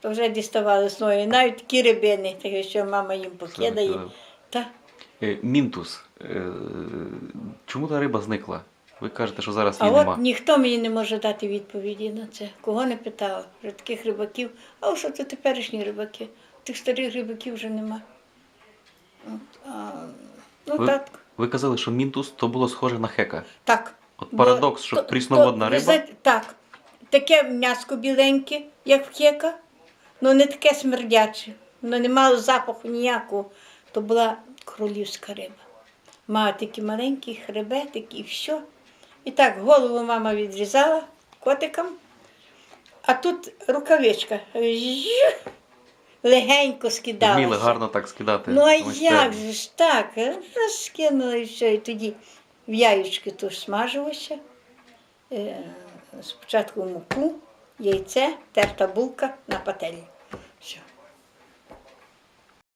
то вже діставали свої. Навіть такі рибини, такі, що мама їм покидає. Та, Е, Мінтус. Е, Чому та риба зникла? Ви кажете, що зараз а її от ніхто мені не може дати відповіді на це. Кого не питала. Вже таких рибаків. А що це теперішні рибаки? Тих старих рибаків вже нема. От, а, ну Ви, так. ви казали, що мінтус то було схоже на хека. Так. От Бо парадокс, що то- прісноводна то, риба. Так. Таке м'яско біленьке, як в кека, але не таке смердяче, воно не мало запаху ніякого. То була королівська риба. Мала такі маленькі хребетики і все. І так, голову мама відрізала котиком, а тут рукавичка. Легенько скидалася. Вміли гарно так скидати. Ну а майстерно. як же ж так? е? Розкинула і все. І тоді в яєчки то смажилося. Спочатку муку, яйце, терта булка на пательні. Все.